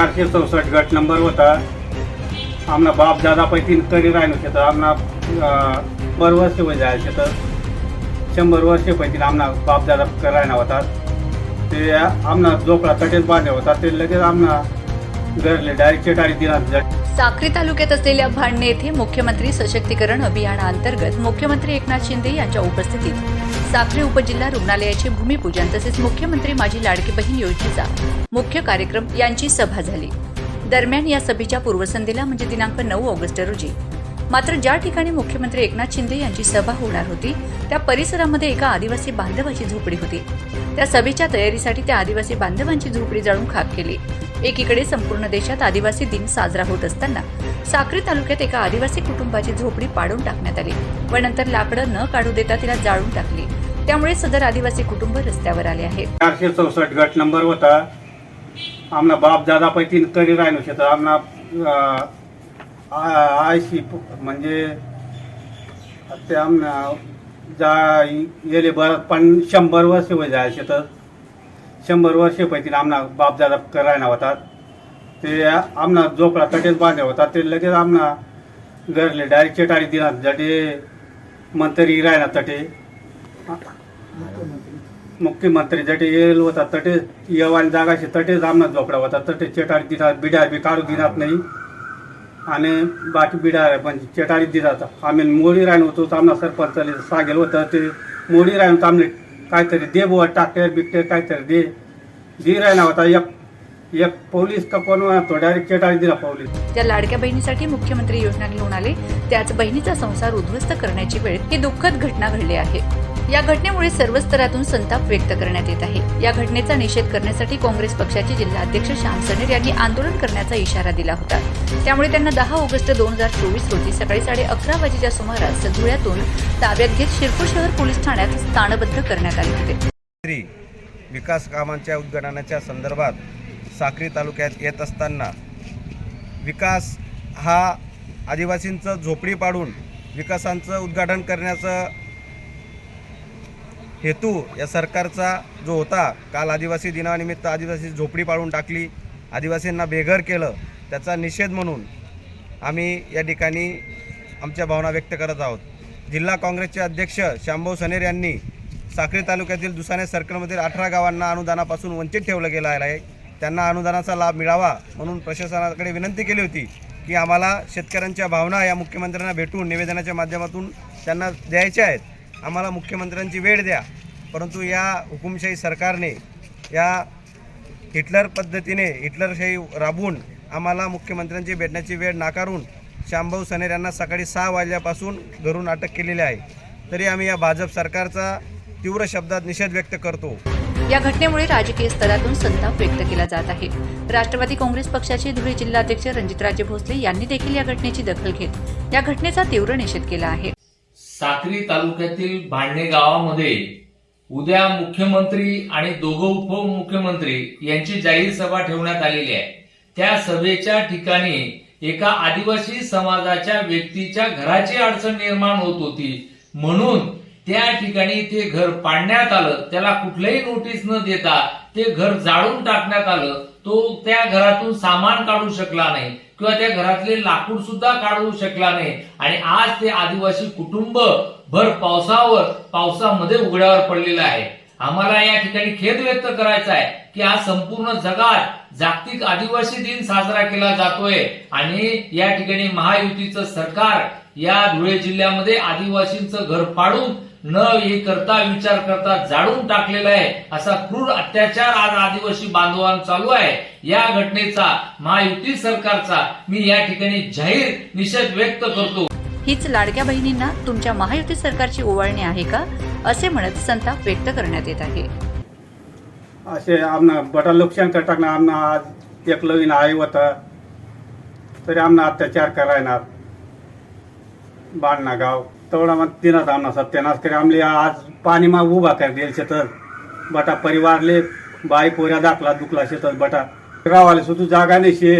चारशे चौसष्ट गट नंबर होता. आमना बाप दादा पैकी करी राहिलो शेत आमना अं, वर्ष वय जाय शेत. शंभर वर्ष पैकी आमना बाप दादा करायना होता. ते आमना जोपडा तटेच बांधले होता. ते लगेच आमना घरले डायरेक्ट चेटारी दिनात साक्री तालुक्यात असलेल्या भांडणे येथे मुख्यमंत्री सशक्तीकरण अभियानाअंतर्गत मुख्यमंत्री एकनाथ शिंदे यांच्या उपस्थितीत साक्री उपजिल्हा रुग्णालयाचे भूमिपूजन तसेच मुख्यमंत्री माझी लाडकी बहीण योजनेचा मुख्य कार्यक्रम यांची सभा झाली. दरम्यान या सभेच्या पूर्वसंध्येला म्हणजे दिनांक नऊ ऑगस्ट रोजी. मात्र ज्या ठिकाणी मुख्यमंत्री एकनाथ शिंदे यांची सभा होणार होती त्या परिसरामध्ये एका आदिवासी बांधवाची झोपडी होती. त्या सभेच्या तयारीसाठी त्या आदिवासी बांधवांची झोपडी जाळून खाक केली. एकीकडे संपूर्ण देशात आदिवासी दिन साजरा होत असताना साक्री तालुक्यात एका आदिवासी कुटुंबाची झोपडी पाडून टाकण्यात आली. व नंतर लाकडं न काढू देता तिला जाळून टाकली. त्यामुळे सदर आदिवासी कुटुंब रस्त्यावर आले आहे चारशे चौसष्ट गट नंबर होता. आमना बाप दादा पैकी करी राहिलो शेत आमना आयशी म्हणजे ते आमना जा येले बर पण शंभर वर्ष वय जाय शेत शंभर वर्ष पैकी आमना बाप दादा करायना होतात ते आमना झोपडा तटेच बांधले होता. ते लगेच आमना घरले डायरेक्ट चेटारी दिनात जटे मंत्री राहिना तटे. मुख्यमंत्री जटे येल होता तटे येवानी जागाशी तटेच आमना झोपडा होता तटे चेटारी दितात बिडार बी काढू दिनात नाही. आणि बाकी बिडार पण चेटारी दिनात आम्ही मोडी राहून होतो तर आमना सरपंचाने सांगेल होतं ते मोडी राहून तर आमने काहीतरी दे बुवा टाकटेर बिकटे काहीतरी दे. दे राहिना होता एक एक पोलीस का कोण तो डायरेक्ट चेटारी दिला पोलीस. त्या लाडक्या बहिणीसाठी मुख्यमंत्री योजना घेऊन आले त्याच बहिणीचा संसार उद्ध्वस्त करण्याची वेळ ही दुःखद घटना घडली आहे. या घटनेमुळे सर्व स्तरातून संताप व्यक्त करण्यात येत आहे. या घटनेचा निषेध करण्यासाठी काँग्रेस पक्षाचे जिल्हाध्यक्ष श्याम सनेर यांनी आंदोलन करण्याचा इशारा दिला होता. त्यामुळे त्यांना दहा ऑगस्ट दोन हजार चोवीस रोजी सकाळी साडे अकरा वाजेच्या सुमारास धुळ्यातून ताब्यात घेत शिरपूर शहर पोलीस ठाण्यात स्थानबद्ध करण्यात आले होते. विकास कामांच्या उद्घाटनाच्या संदर्भात साक्री तालुक्यात येत असताना विकास हा आदिवासींचं झोपडी पाडून विकासांचं उद्घाटन करण्याचं हेतू या सरकारचा जो होता काल आदिवासी दिनानिमित्त आदिवासी झोपडी पाडून टाकली आदिवासींना बेघर केलं त्याचा निषेध म्हणून आम्ही या ठिकाणी आमच्या भावना व्यक्त करत आहोत. जिल्हा काँग्रेसचे अध्यक्ष शांभाऊ सनेर यांनी साक्री तालुक्यातील दुसाने सर्कलमधील अठरा गावांना अनुदानापासून वंचित ठेवलं गेलं आहे. त्यांना अनुदानाचा लाभ मिळावा म्हणून प्रशासनाकडे विनंती केली होती की आम्हाला शेतकऱ्यांच्या भावना या मुख्यमंत्र्यांना भेटून निवेदनाच्या माध्यमातून त्यांना द्यायच्या आहेत. आम्हाला मुख्यमंत्र्यांची वेळ द्या. परंतु या हुकुमशाही सरकारने या हिटलर पद्धतीने हिटलरशाही राबवून आम्हाला मुख्यमंत्र्यांची भेटण्याची वेळ नाकारून शांभाऊ सनेर यांना सकाळी सहा वाजल्यापासून घरून अटक केलेली आहे. तरी आम्ही या भाजप सरकारचा तीव्र शब्दात निषेध व्यक्त करतो. या घटनेमुळे राजकीय स्तरातून संताप व्यक्त केला जात आहे. राष्ट्रवादी काँग्रेस पक्षाचे धुळे जिल्हाध्यक्ष रणजितराजे भोसले यांनी देखील या घटनेची दखल घेत या घटनेचा तीव्र निषेध केला आहे. साक्री तालुक्यातील भांडणे गावामध्ये उद्या मुख्यमंत्री आणि दोघं उपमुख्यमंत्री यांची जाहीर सभा ठेवण्यात आलेली आहे. त्या सभेच्या ठिकाणी एका आदिवासी समाजाच्या व्यक्तीच्या घराची अडचण निर्माण होत होती. म्हणून त्या ठिकाणी ते घर पाडण्यात आलं. त्याला कुठलंही नोटीस न देता ते घर जाळून टाकण्यात आलं. तो त्या घरातून सामान काढू शकला नाही. किंवा त्या घरातले लाकूड सुद्धा काढू शकला नाही. आणि आज ते आदिवासी कुटुंब भर पावसावर पावसामध्ये उघड्यावर पडलेलं आहे. आम्हाला या ठिकाणी खेद व्यक्त करायचा आहे की आज संपूर्ण जगात जागतिक आदिवासी दिन साजरा केला जातोय. आणि या ठिकाणी महायुतीचं सरकार या धुळे जिल्ह्यामध्ये आदिवासींचं घर पाडून न हे करता विचार करता जाळून टाकलेला आहे. असा क्रूर अत्याचार आज आदिवासी बांधवांवर चालू आहे. या घटनेचा महायुती सरकारचा मी या ठिकाणी जाहीर निषेध व्यक्त करतो. हीच लाडक्या बहिणींना तुमच्या महायुती सरकारची ओवाळणी आहे का? असे म्हणत संताप व्यक्त करण्यात येत आहे. असे आमना बटा नुकसान कर टाकणार आमना आज एक नवीन आई होता. तरी आमना अत्याचार करायनार बाणना गाव. तेवढा मग तिनाच आमना सत्यानाश करे आमले. आज पाणी मा उभा कर देल शेतात बटा परिवारले बाई पोऱ्या दाखला दुखला शेतात बटा. गावाला सुद्धा जागा नाही शे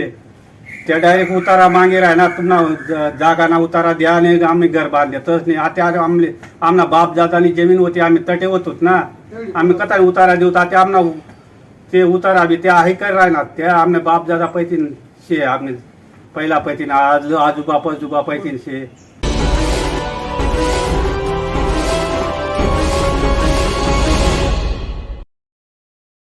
त्या डायरेक्ट उतारा मागे राहणार तुम्हाला जागा ना उतारा द्या नाही आम्ही घर बांधतच नाही. आता आमले आमना बाप जातानी जमीन होती आम्ही तटे होतोच ना. आम्ही कथा उतारा देऊ आता आमना ते उतारा बी ते आहे कर राहणार त्या आमने बाप जादा पैतीन शे आम्ही पहिला पैतीन आज आजोबा पजोबा पैतीन शे.